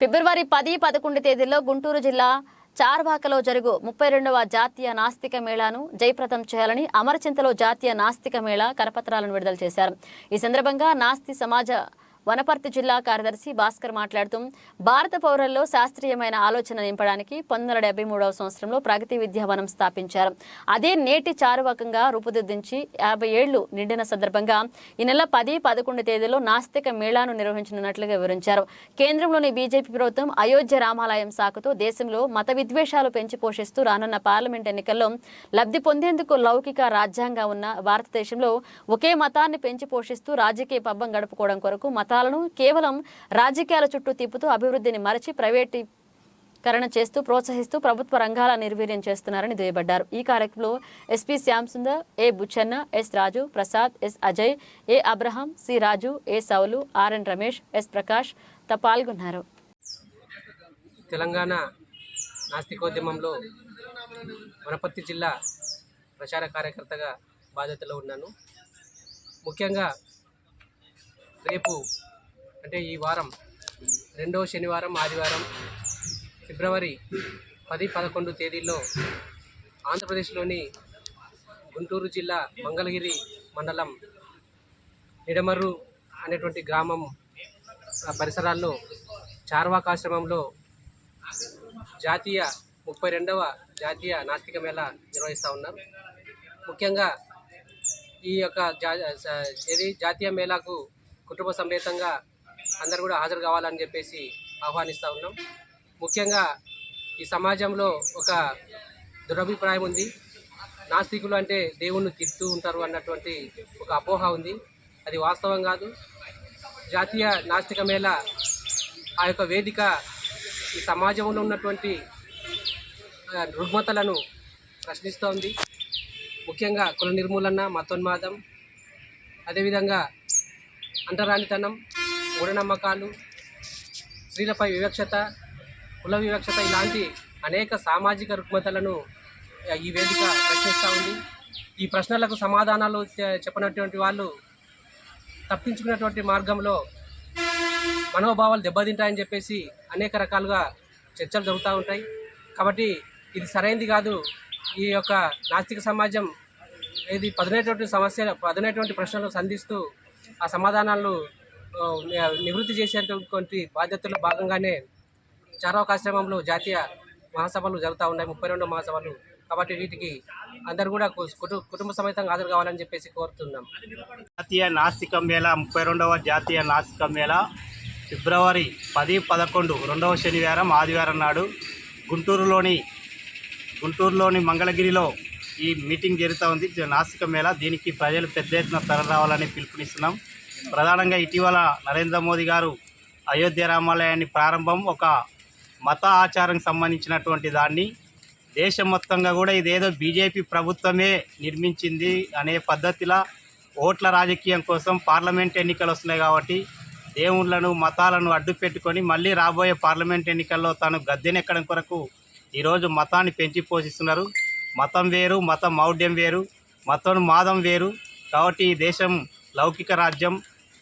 ఫిబ్రవరి పది పదకొండు తేదీల్లో గుంటూరు జిల్లా చార్వాకలో జరుగు ముప్పై రెండవ జాతీయ నాస్తిక మేళాను జయప్రదం చేయాలని అమరచింతలో జాతీయ నాస్తిక మేళా కరపత్రాలను విడుదల చేశారు. ఈ సందర్భంగా నాస్తి సమాజ వనపర్తి జిల్లా కార్యదర్శి భాస్కర్ మాట్లాడుతూ భారత పౌరుల్లో శాస్త్రీయమైన ఆలోచన నింపడానికి పంతొమ్మిది వందల డెబ్బై మూడవ సంవత్సరంలో ప్రగతి విద్యావనం స్థాపించారు. అదే నేటి చారువకంగా రూపుదిద్దించి యాభై ఏళ్ళు నిండిన సందర్భంగా ఈ నెల పది పదకొండు తేదీలో నాస్తిక మేళాను నిర్వహించనున్నట్లుగా వివరించారు. కేంద్రంలోని బీజేపీ ప్రభుత్వం అయోధ్య రామాలయం సాకుతో దేశంలో మత విద్వేషాలు పెంచి పోషిస్తూ రానున్న పార్లమెంట్ ఎన్నికల్లో లబ్ధి పొందేందుకు లౌకిక రాజ్యాంగం ఉన్న భారతదేశంలో ఒకే మతాన్ని పెంచి పోషిస్తూ రాజకీయ పబ్బం గడుపుకోవడం కొరకు మతాలను కేవలం రాజకీయాల చుట్టూ తిప్పుతూ అభివృద్ధిని మరచి ప్రైవేటీకరణ చేస్తూ ప్రోత్సహిస్తూ ప్రభుత్వ రంగాల నిర్వీర్యం చేస్తున్నారని దుయ్యబడ్డారు. ఈ కార్యక్రమంలో SP Shyamsundar A Buchanna S Raju Prasad S Ajay A Abraham C Raju A Saulu RN Ramesh S Prakash త పాల్గొన్నారు. తెలంగాణ నాస్తికోద్యమంలో వనపర్తి జిల్లా ప్రచార కార్యకర్తగా బాధ్యతలో ఉన్నాను. ముఖ్యంగా రేపు అంటే ఈ వారం రెండవ శనివారం ఆదివారం ఫిబ్రవరి పది పదకొండు తేదీల్లో ఆంధ్రప్రదేశ్లోని గుంటూరు జిల్లా మంగళగిరి మండలం నిడమర్రు అనేటువంటి గ్రామం పరిసరాల్లో చార్వాకాశ్రమంలో జాతీయ ముప్పై రెండవ జాతీయ నాస్తిక మేళ నిర్వహిస్తూ ఉన్నారు ముఖ్యంగా ఈ యొక్క జా ఏది? జాతీయ మేళాకు కుటుంబ సమేతంగా అందరు కూడా హాజరు కావాలని చెప్పేసి ఆహ్వానిస్తూ ఉన్నాం. ముఖ్యంగా ఈ సమాజంలో ఒక దురభిప్రాయం ఉంది. నాస్తికులు అంటే దేవుణ్ణి తిడుతూ ఉంటారు అన్నటువంటి ఒక అపోహ ఉంది. అది వాస్తవం కాదు. జాతీయ నాస్తిక మేళ ఆ యొక్క వేదిక ఈ సమాజంలో ఉన్నటువంటి రుగ్మతలను ప్రశ్నిస్తోంది ముఖ్యంగా కుల నిర్మూలన మతోన్మాదం అదేవిధంగా అంటరానితనం మూఢనమ్మకాలు స్త్రీలపై వివక్షత కుల వివక్షత ఇలాంటి అనేక సామాజిక రుగ్మతలను ఈ వేదిక ప్రశ్నిస్తూ ఉంది. ఈ ప్రశ్నలకు సమాధానాలు చెప్పినటువంటి వాళ్ళు తప్పించుకున్నటువంటి మార్గంలో మనోభావాలు దెబ్బతింటాయని చెప్పేసి అనేక రకాలుగా చర్చలు జరుగుతూ ఉంటాయి. కాబట్టి ఇది సరైనది కాదు. ఈ యొక్క నాస్తిక సమాజం ఇది పదునైనటువంటి సమస్య పదునైనటువంటి ప్రశ్నలు సంధిస్తూ ఆ సమాధానాలను నివృత్తి చేసేటువంటి బాధ్యతలో భాగంగానే చారవకాశ్రమంలో జాతీయ మహాసభలు జరుగుతూ ఉన్నాయి. ముప్పై రెండు మహాసభలు. కాబట్టి వీటికి అందరు కూడా కుటుంబ కుటుంబ సమేతంగా హాజరు కావాలని చెప్పేసి కోరుతున్నాం. జాతీయ నాస్తిక మేళ ముప్పై రెండవ జాతీయ నాస్తిక మేళ ఫిబ్రవరి పది పదకొండు రెండవ శనివారం ఆదివారం నాడు గుంటూరులోని గుంటూరులోని మంగళగిరిలో ఈ మీటింగ్ జరుగుతూ ఉంది. నాస్తిక మేళ. దీనికి ప్రజలు పెద్ద ఎత్తున తరలిరావాలని పిలుపునిస్తున్నాం. ప్రధానంగా ఇటీవల నరేంద్ర మోదీ గారు అయోధ్య రామాలయాన్ని ప్రారంభం ఒక మత ఆచారం సంబంధించినటువంటి దాన్ని. దేశం మొత్తంగా కూడా ఇదేదో బీజేపీ ప్రభుత్వమే నిర్మించింది అనే పద్ధతిలో ఓట్ల రాజకీయం కోసం పార్లమెంట్ ఎన్నికలు వస్తున్నాయి కాబట్టి దేవుళ్ళను మతాలను అడ్డు పెట్టుకొని మళ్ళీ రాబోయే పార్లమెంట్ ఎన్నికల్లో తాను గద్దెనెక్కడం కొరకు ఈరోజు మతాన్ని పెంచి పోషిస్తున్నారు. మతం వేరు మత మౌఢ్యం వేరు మతం మాదం వేరు. కాబట్టి ఈ దేశం లౌకిక రాజ్యం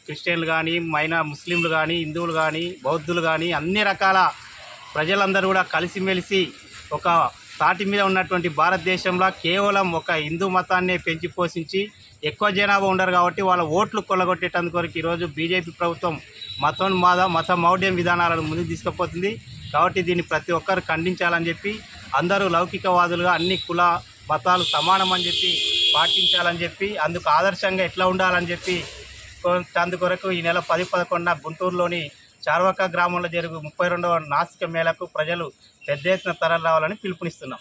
క్రిస్టియన్లు కానీ మైనా ముస్లింలు కానీ హిందువులు కానీ బౌద్ధులు కానీ అన్ని రకాల ప్రజలందరూ కూడా కలిసిమెలిసి ఒక తాటి మీద ఉన్నటువంటి భారతదేశంలో కేవలం ఒక హిందూ మతాన్నే పెంచి పోషించి ఎక్కువ జనాభా ఉండరు కాబట్టి వాళ్ళ ఓట్లు కొల్లగొట్టేటందుకు వరకు ఈరోజు బీజేపీ ప్రభుత్వం మతోన్మాద మత మౌఢ్యం విధానాలను ముందుకు తీసుకుపోతుంది. కాబట్టి దీన్ని ప్రతి ఒక్కరు ఖండించాలని చెప్పి అందరూ లౌకికవాదులుగా అన్ని కుల మతాలు సమానం అని చెప్పి పాటించాలని చెప్పి అందుకు ఆదర్శంగా ఎట్లా ఉండాలని చెప్పి అందుకొరకు ఈ నెల పది పదకొండున గుంటూరులోని చార్వక గ్రామంలో జరుగు ముప్పై రెండవ నాసిక మేళకు ప్రజలు పెద్ద ఎత్తున తరలి రావాలని పిలుపునిస్తున్నాం.